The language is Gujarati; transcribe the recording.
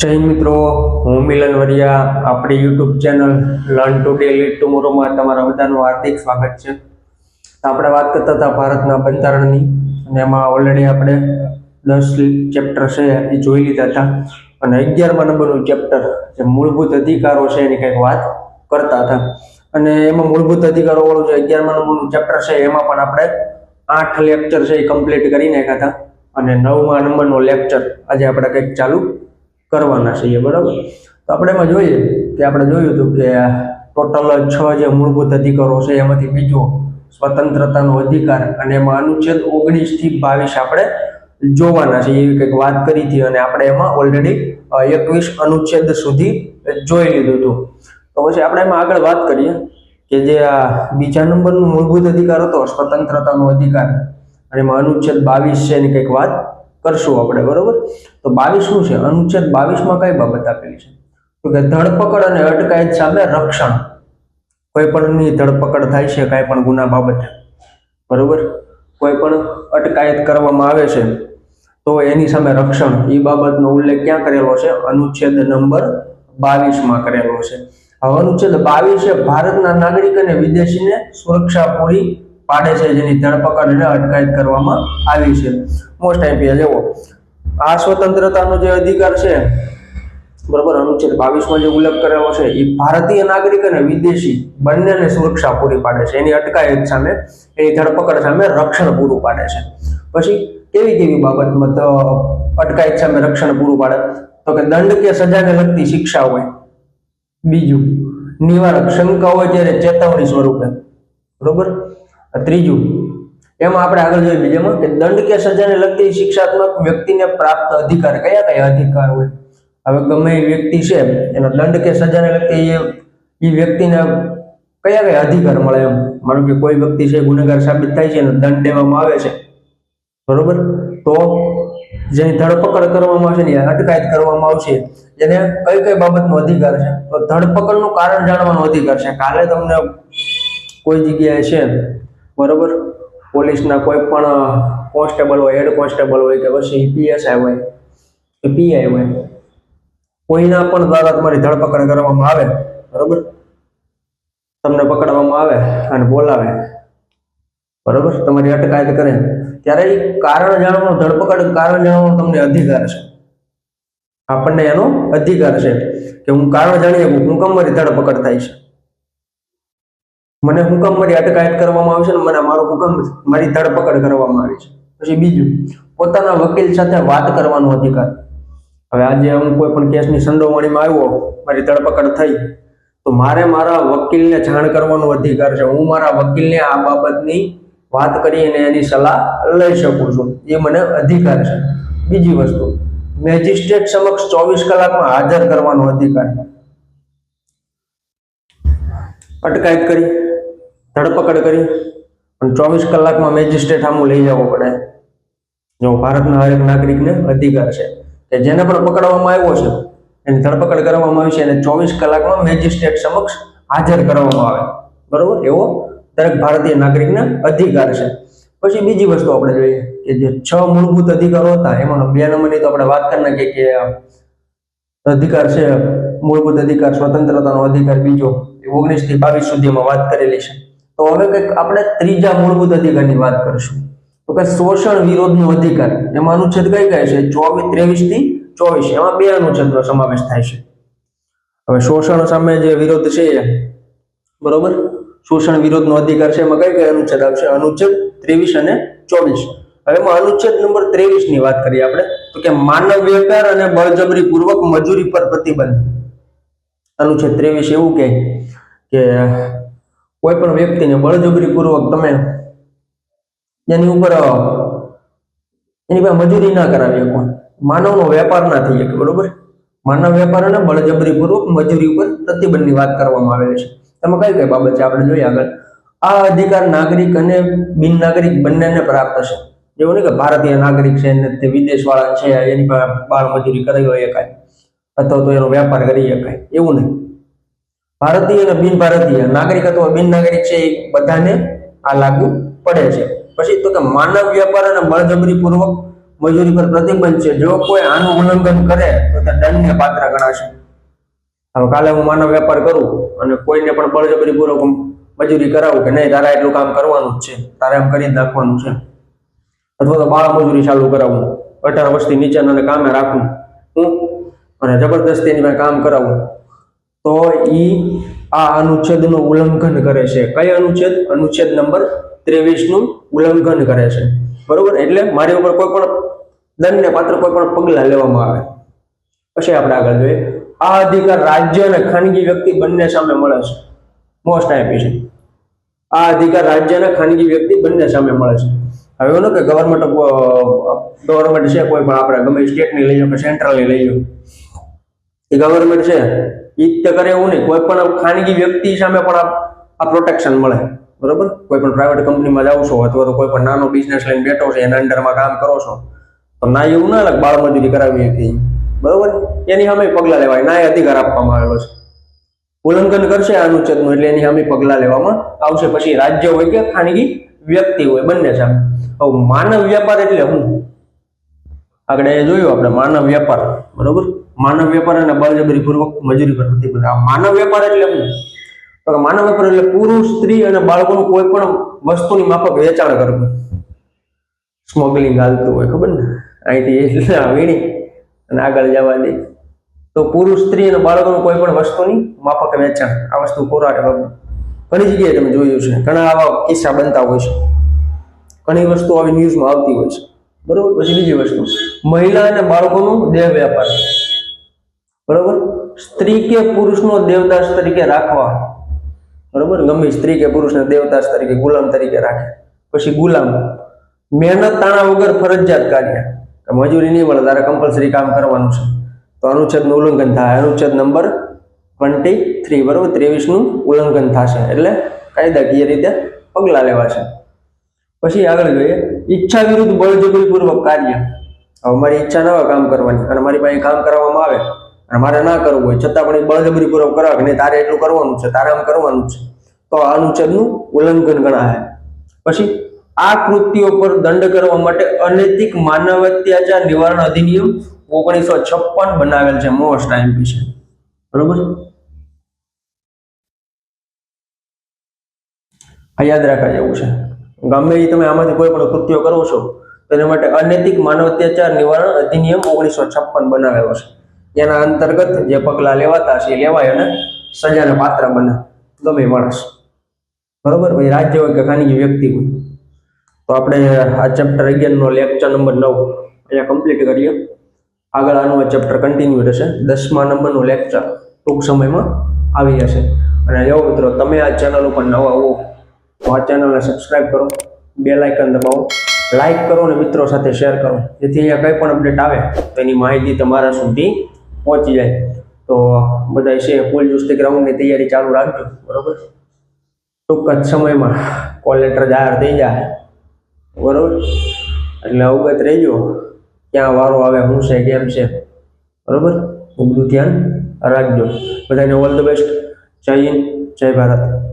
જય મિત્રો, હું મિલન વરિયા. આપણી YouTube channel learn today lead ટુમોરોમાં તમારા બધાનું હાર્દિક સ્વાગત છે. આપણે વાત કરતા હતા ભારતના બંધારણની, અને એમાં ઓલરેડી આપણે દસ ચેપ્ટર છે એ જોઈ લીધા હતા. અને અગિયારમા નંબરનું ચેપ્ટર જે મૂળભૂત અધિકારો છે એની કંઈક વાત કરતા હતા. અને એમાં મૂળભૂત અધિકારો વાળું જે અગિયારમા નંબરનું ચેપ્ટર છે, એમાં પણ આપણે આઠ લેક્ચર છે એ કમ્પ્લીટ કરી નાખ્યા હતા. અને નવમા નંબરનો લેક્ચર આજે આપણે કંઈક ચાલુ કરવાના છીએ બરાબર. તો આપણે એમાં જોઈએ કે આપણે જોયું હતું કે ટોટલ છ જે મૂળભૂત અધિકારો છે એમાંથી બીજો સ્વતંત્રતાનો અધિકાર અને એમાં અનુચ્છેદ ઓગણીસથી બાવીસ આપણે જોવાના છે એવી કંઈક વાત કરી હતી અને આપણે એમાં ઓલરેડી એકવીસ અનુચ્છેદ સુધી જોઈ લીધું હતું. તો પછી આપણે એમાં આગળ વાત કરીએ કે જે આ બીજા નંબરનો મૂળભૂત અધિકાર હતો સ્વતંત્રતાનો અધિકાર અને એમાં અનુચ્છેદ બાવીસ છે એની કંઈક વાત કરશું આપણે, બરોબર? તો બાવીસ શું છે? અનુચ્છેદ બાવીસમાં કઈ બાબત આપેલી છે? તો કે ધરપકડ અને અટકાયત સામે રક્ષણ. કોઈ પણની ધરપકડ થાય છે, કાંઈ પણ ગુના બાબતે. બરોબર? કોઈ પણ અટકાયત કરવામાં આવે છે, તો એની સામે રક્ષણ. એ બાબતનો ઉલ્લેખ ક્યાં કરેલો છે? અનુચ્છેદ નંબર બાવીસમાં કરેલો છે. હવે અનુચ્છેદ બાવીસ એ ભારતના નાગરિક અને વિદેશીને સુરક્ષા પૂરી પાડે છે, જેની ધરપકડ અને અટકાયત કરવામાં આવી છે. મોસ્ટ આઈપીએલ એવો આ સ્વતંત્રતાનો જે અધિકાર છે, બરોબર, અનુચ્છેદ બાવીસમાં જે ઉલ્લેખ કરેલો છે, એ ભારતીય નાગરિક અને વિદેશી બંનેને સુરક્ષા પૂરી પાડે છે. એની અટકાયત સામે, એની ધરપકડ સામે રક્ષણ પૂરું પાડે છે. પછી, કેવી કેવી બાબતમાં તો અટકાયત સામે રક્ષણ પૂરું પાડે? તો કે દંડ કે સજાને લગતી શિક્ષા હોય, બીજું, નિવારક શંકા હોય, ત્યારે ચેતવણી સ્વરૂપે. બરોબર? ત્રીજું એમાં આપણે આગળ જોઈએ બીજામાં કે દંડ કે સજાને લગતી શિક્ષાત્મક વ્યક્તિને પ્રાપ્ત અધિકાર, કયા કયા અધિકાર હોય? હવે ગમે એ વ્યક્તિ છે, એનો દંડ કે સજાને લગતી એ વ્યક્તિને કયા કયા અધિકાર મળે એમ? માનો કે કોઈ વ્યક્તિ છે, ગુનેગાર સાબિત થાય છે, એને દંડ દેવામાં આવે છે. બરોબર? તો જેની ધરપકડ કરવામાં આવશે ને અટકાયત કરવામાં આવશે, એને કઈ કઈ બાબતનો અધિકાર છે? તો ધરપકડનું કારણ જાણવાનો અધિકાર છે. કાલે તમને કોઈ જગ્યાએ છે, બરોબર? પોલીસના કોઈ પણ કોન્સ્ટેબલ હોય, હેડ કોન્સ્ટેબલ હોય કે પછી પીએસઆઈ હોય કે પીઆઈ હોય, કોઈના પણ દ્વારા તમારી ધરપકડ કરવામાં આવે, બરોબર? તમને પકડવામાં આવે અને બોલાવે, બરોબર? તમારી અટકાયત કરે. ત્યારે એ કારણ જાણવાનું, ધરપકડ કારણ જાણવાનો તમને અધિકાર છે. આપણને એનો અધિકાર છે કે હું કારણ જાણી શકું હું કમ મારી ધરપકડ થાય છે? મને હુકમ મારી અટકાયત કરવામાં આવશે અને મને મારો હુકમ મારી ધરપકડ કરવામાં આવી છે. પછી બીજું, પોતાના વકીલ સાથે વાત કરવાનો અધિકાર. હવે આજે હું કોઈ પણ કેસની સંડોવણીમાં આવ્યો, મારી ધરપકડ થઈ, તો મારે મારા વકીલને જાણ કરવાનો અધિકાર છે. હું મારા વકીલને આ બાબતની વાત કરીને એની સલાહ લઈ શકું છું. એ મને અધિકાર છે. બીજી વસ્તુ, મેજિસ્ટ્રેટ સમક્ષ ચોવીસ કલાકમાં હાજર કરવાનો અધિકાર. અટકાયત કરી. ધરપકડ કરી અને ચોવીસ કલાકમાં મેજિસ્ટ્રેટ સામું લઈ જવો પડે. જો ભારતના હરેક નાગરિકને અધિકાર છે કે જેને પણ પકડવામાં આવ્યો છે, એની ધરપકડ કરવામાં આવી છે અને ચોવીસ કલાકમાં મેજિસ્ટ્રેટ સમક્ષ હાજર કરવામાં આવે. બરોબર? એવો દરેક ભારતીય નાગરિકને અધિકાર છે. પછી બીજી વસ્તુ આપણે જોઈએ કે જે છ મૂળભૂત અધિકારો હતા એમાં બે નંબરની તો આપણે વાત કરી નાખીએ કે અધિકાર છે, મૂળભૂત અધિકાર, સ્વતંત્રતાનો અધિકાર બીજો ઓગણીસથી બાવીસ સુધીમાં વાત કરેલી છે. તો હવે કંઈક આપણે ત્રીજા મૂળભૂત અધિકારની વાત કરીશું. તો કે શોષણ વિરોધનો અધિકાર, એમાં અનુચ્છેદ કઈ કઈ છે? ચોવીસ, ત્રેવીસથી ચોવીસ. એમાં બે અનુચ્છેદનો સમાવેશ થાય છે. હવે શોષણ સામે જે વિરોધ છે, બરોબર? શોષણ વિરોધનો અધિકાર છે, એમાં કઈ કઈ અનુચ્છેદ આવશે? અનુચ્છેદ ત્રેવીસ અને ચોવીસ. હવે એમાં અનુચ્છેદ નંબર ત્રેવીસની વાત કરીએ આપણે. તો કે માનવ વેપાર અને બળજબરી પૂર્વક મજૂરી પર પ્રતિબંધ. અનુચ્છેદ ત્રેવીસ એવું કે કોઈ પણ વ્યક્તિને બળજબરી પૂર્વક તમે એની ઉપર એની પાસે મજૂરી ના કરાવી શકો. માનવનો વેપાર ના થઈ શકે, બરોબર? માનવ વેપાર અને બળજબરી પૂર્વક મજૂરી ઉપર પ્રતિબંધની વાત કરવામાં આવેલી છે. એમાં કઈ કઈ બાબત છે આપણે જોઈએ આગળ? આ અધિકાર નાગરિક અને બિન નાગરિક બંનેને પ્રાપ્ત છે. એવું નહીં કે ભારતીય નાગરિક છે ને તે વિદેશ વાળા છે, એની પાસે બાળ મજૂરી કરી હોય એકાય અથવા તો એનો વેપાર કરી શકાય એવું નહીં. ભારતીય અને બિન ભારતીય નાગરિક અથવા બિન નાગરિક છે એ બધાને આ લાગુ પડે છે. પછી તો કે માનવ વ્યાપાર અને બળજબરી પૂર્વક મજૂરી પર પ્રતિબંધ છે. જો કોઈ આનું ઉલ્લંઘન કરે તો તે દંડને પાત્ર ગણાશે. હવે કાલે હું માનવ વેપાર કરું અને કોઈને પણ બળજબરીપૂર્વક મજૂરી કરાવું કે નહીં, તારા એટલું કામ કરવાનું જ છે. તારે એમ કરી નાખવાનું છે. અથવા તો બાળ મજૂરી ચાલુ કરાવું. અઢાર વર્ષથી નીચેનાને કામે રાખવું હું અને જબરદસ્તી એની કામ કરાવું. તો ઈ આ અનુચ્છેદનું ઉલ્લંઘન કરે છે. કઈ અનુચ્છેદ? અનુચ્છેદ નંબર ત્રેવીસનું ઉલ્લંઘન કરે છે. બરોબર? એટલે મારી ઉપર કોઈ પણ દંડને પાત્ર કોઈ પણ પગલા લેવામાં આવે. પછી આપણે આગળ જોઈએ. આ અધિકાર રાજ્ય અને ખાનગી વ્યક્તિ બંને સામે મળે છે. મોસ્ટ આઈપી છે. આ અધિકાર રાજ્ય અને ખાનગી વ્યક્તિ બંને સામે મળે છે. હવે એવું કે ગવર્મેન્ટ ગવર્મેન્ટ છે કોઈ પણ આપણે ગમે સ્ટેટની લઈ લો કે સેન્ટ્રલની લઈ લો. એ ગવર્મેન્ટ છે. જ કરે એવું નહીં. કોઈ પણ ખાનગી વ્યક્તિ સામે પણ આ- પ્રોટેક્શન મળે. બરોબર? કોઈ પણ પ્રાઇવેટ કંપનીમાં જાવ છો અથવા તો કોઈ પણ નાનો બિઝનેસ લઈને બેઠો છે, એના અંડરમાં કામ કરો છો, તો ના એવું ના લાગે બાળ મજૂરી કરાવી હતી બરોબર? એની સામે પગલાં લેવાય. ના એ અધિકાર આપવામાં આવેલો છે. ઉલ્લંઘન કરશે આ અનુચ્છેદનું, એટલે એની સામે પગલાં લેવામાં આવશે. પછી રાજ્ય હોય કે ખાનગી વ્યક્તિ હોય, બંને સામે. માનવ વ્યાપાર એટલે શું આગળ એ જોયું આપણે માનવ વેપાર, બરોબર? માનવ વેપાર અને બળજબરી પૂર્વક મજૂરી પર પ્રતિબંધ આ માનવ વેપાર એટલે શું? તો માનવ વેપાર એટલે પુરુષ, સ્ત્રી અને બાળકોનું કોઈ પણ વસ્તુની માફક વેચાણ કરવું. સ્મગલિંગ હાલતું હોય, ખબર ને? અહીંથી વીણી અને આગળ જવા દે. તો પુરુષ, સ્ત્રી અને બાળકોનું કોઈ પણ વસ્તુની માફક વેચાણ. આ વસ્તુ ખોરાક ઘણી જગ્યાએ તમે જોયું છે. ઘણા આવા કિસ્સા બનતા હોય છે. ઘણી વસ્તુ આવી ન્યૂઝમાં આવતી હોય છે. બરોબર? પછી બીજી વસ્તુ. મહિલા અને બાળકોનું દેહ વ્યાપાર. બરોબર? સ્ત્રી કે પુરુષનો દેવદાસ તરીકે રાખવા. બરોબર? ગમે સ્ત્રી કે પુરુષને દેવદાસ તરીકે, ગુલામ તરીકે રાખે. પછી ગુલામ. મહેનત તાણા વગર ફરજિયાત કાર્ય. મજૂરી નહીં મળે, તારે કમ્પલસરી કામ કરવાનું છે. તો અનુચ્છેદનું ઉલ્લંઘન થાય. અનુચ્છેદ નંબર ટ્વેન્ટી થ્રી બરોબર? ત્રેવીસનું ઉલ્લંઘન થશે. એટલે કાયદાકીય રીતે પગલાં લેવાશે પછી આગળ જોઈએ. ઈચ્છા વિરુદ્ધ બળજબરીપૂર્વક કાર્ય. હવે મારી ઈચ્છા ન હોય કામ કરવાની. અને મારી પાસે કામ કરવામાં આવે. અને મારે ના કરવું હોય, છતાં પણ એ બળજબરીપૂર્વક કરાવે કે નહીં, તારે એટલું કરવાનું છે, તારે આમ કરવાનું છે. તો આ અનુચ્છેદનું ઉલ્લંઘન ગણાય. પછી આ કૃત્યો પર દંડ કરવા માટે અનૈતિક માનવ અત્યાચાર નિવારણ અધિનિયમ ઓગણીસો છપ્પન બનાવેલ છે, મોસ્ટ આઈમ્પી છે. બરોબર? યાદ રાખવા જેવું છે. ગમે એ તમે આમાંથી કોઈ પણ કૃત્યો કરો છો તેના માટે અનૈતિક માનવ અત્યાચાર નિવારણ અધિનિયમ ઓગણીસો છપ્પન બનાવેલો છે. એના અંતર્ગત જે પગલાં લેવાતા છે એ લેવાય અને સજાને પાત્ર બને. ગમે માણસ. બરોબર? ભાઈ રાજ્ય હોય કે ખાનગી વ્યક્તિ હોય. તો આપણે આ ચેપ્ટર અગિયારનો લેક્ચર નંબર નવ અહીંયા કમ્પ્લીટ કરીએ. આગળ આનું ચેપ્ટર કન્ટિન્યુ રહેશે. દસમા નંબરનું લેક્ચર ટૂંક સમયમાં આવી જશે. અને એવો મિત્રો, તમે આ ચેનલ ઉપર નવા હો તો આ ચેનલને સબસ્ક્રાઇબ કરો બેલ આઇકન દબાવો લાઈક કરો અને મિત્રો સાથે શેર કરો. જેથી અહીંયા કંઈ પણ અપડેટ આવે, તો એની માહિતી તમારા સુધી પહોંચી જાય. તો બધા છે ફૂલ જુસ્તી ગ્રાઉન્ડની તૈયારી ચાલુ રાખજો, બરોબર? ટૂંક જ સમયમાં કોલ લેટર જાહેર થઈ જાય, બરોબર? એટલે અવગત રહેજો, ક્યાં વારો આવે, શું છે, કેમ છે, બરોબર? એ બધું ધ્યાન રાખજો. બધાને ઓલ ધ બેસ્ટ જય હિન્દ, જય ભારત.